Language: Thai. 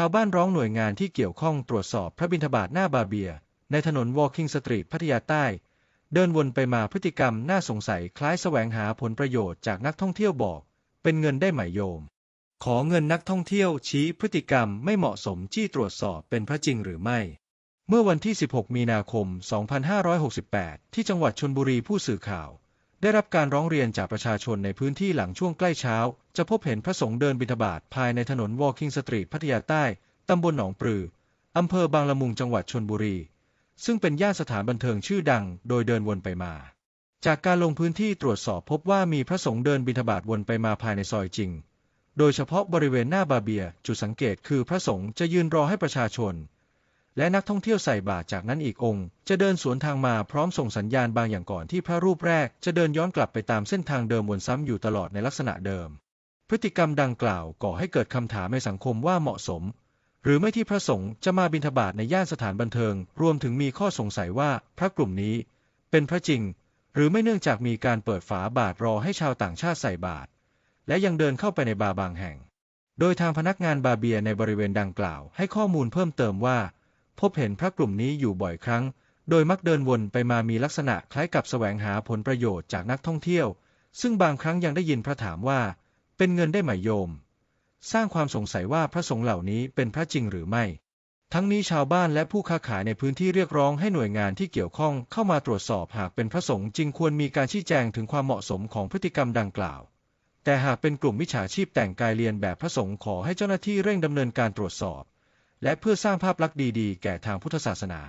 าวบ้านร้องหน่วยงานที่เกี่ยวข้องตรวจสอบพระบิณฑบาตหน้าบาเบีย ในถนน Walking Street พัทยาใต้ เดินวนไปมาพฤติกรรมน่าสงสัยคล้ายแสวงหาผลประโยชน์จากนักท่องเที่ยวบอก เป็นเงินได้ไหมโยม ขอเงินนักท่องเที่ยวชี้พฤติกรรมไม่เหมาะสมที่ตรวจสอบเป็นพระจริงหรือไม่ เมื่อวันที่ 16 มีนาคม 2568 ที่จังหวัดชนบุรีผู้สื่อข่าว ได้รับการร้องเรียนจากประชาชนในพื้นที่หลังช่วงใกล้เช้า จะพบเห็นพระสงฆ์เดินบิณฑบาตภายในถนน Walking Street พัทยาใต้ ตำบลหนองปลือ อำเภอบางละมุงจังหวัดชนบุรี ซึ่งเป็นย่านสถานบันเทิงชื่อดัง โดยเดินวนไปมา จากการลงพื้นที่ตรวจสอบพบว่ามีพระสงฆ์เดินบิณฑบาตวนไปมาภายในซอยจริง โดยเฉพาะบริเวณหน้าบาเบีย จุดสังเกตคือพระสงฆ์จะยืนรอให้ประชาชน และนักท่องเที่ยวใส่บาตรจากนั้นอีกองค์ จะเดินสวนทางมาพร้อมส่งสัญญาณบางอย่างก่อนที่พระรูปแรก จะเดินย้อนกลับไปตามเส้นทางเดิมวนซ้ำอยู่ตลอดในลักษณะเดิม พฤติกรรมดังกล่าวก่อให้เกิดคำถามในสังคมว่าเหมาะสม หรือไม่ที่พระสงฆ์จะมาบิณฑบาตในย่านสถานบันเทิง รวมถึงมีข้อสงสัยว่าพระกลุ่มนี้ เป็นพระจริง หรือไม่เนื่องจากมีการเปิดฝาบาตรรอให้ชาวต่างชาติใส่บาตรและยังเดินเข้าไปในบาร์บางแห่ง โดยทางพนักงานบาเบียในบริเวณดังกล่าว ให้ข้อมูลเพิ่มเติมว่า พบเห็นพระกลุ่มนี้อยู่บ่อยครั้ง โดยมักเดินวนไปมามีลักษณะคล้ายกับแสวงหาผลประโยชน์จากนักท่องเที่ยว ซึ่งบางครั้งยังได้ยินพระถามว่า เป็นเงินได้ไหมโยม สร้างความสงสัยว่าพระสงฆ์เหล่านี้เป็นพระจริงหรือไม่ ทั้งนี้ชาวบ้านและผู้ค้าขายในพื้นที่เรียกร้องให้หน่วยงานที่เกี่ยวข้องเข้ามาตรวจสอบหากเป็นพระสงฆ์จริงควรมีการชี้แจงถึงความเหมาะสมของพฤติกรรมดังกล่าวแต่หากเป็นกลุ่มมิจฉาชีพแต่งกายเรียนแบบพระสงฆ์ขอให้เจ้าหน้าที่เร่งดำเนินการตรวจสอบ และเพื่อสร้างภาพลักษณ์ดีๆ แก่ทางพุทธศาสนา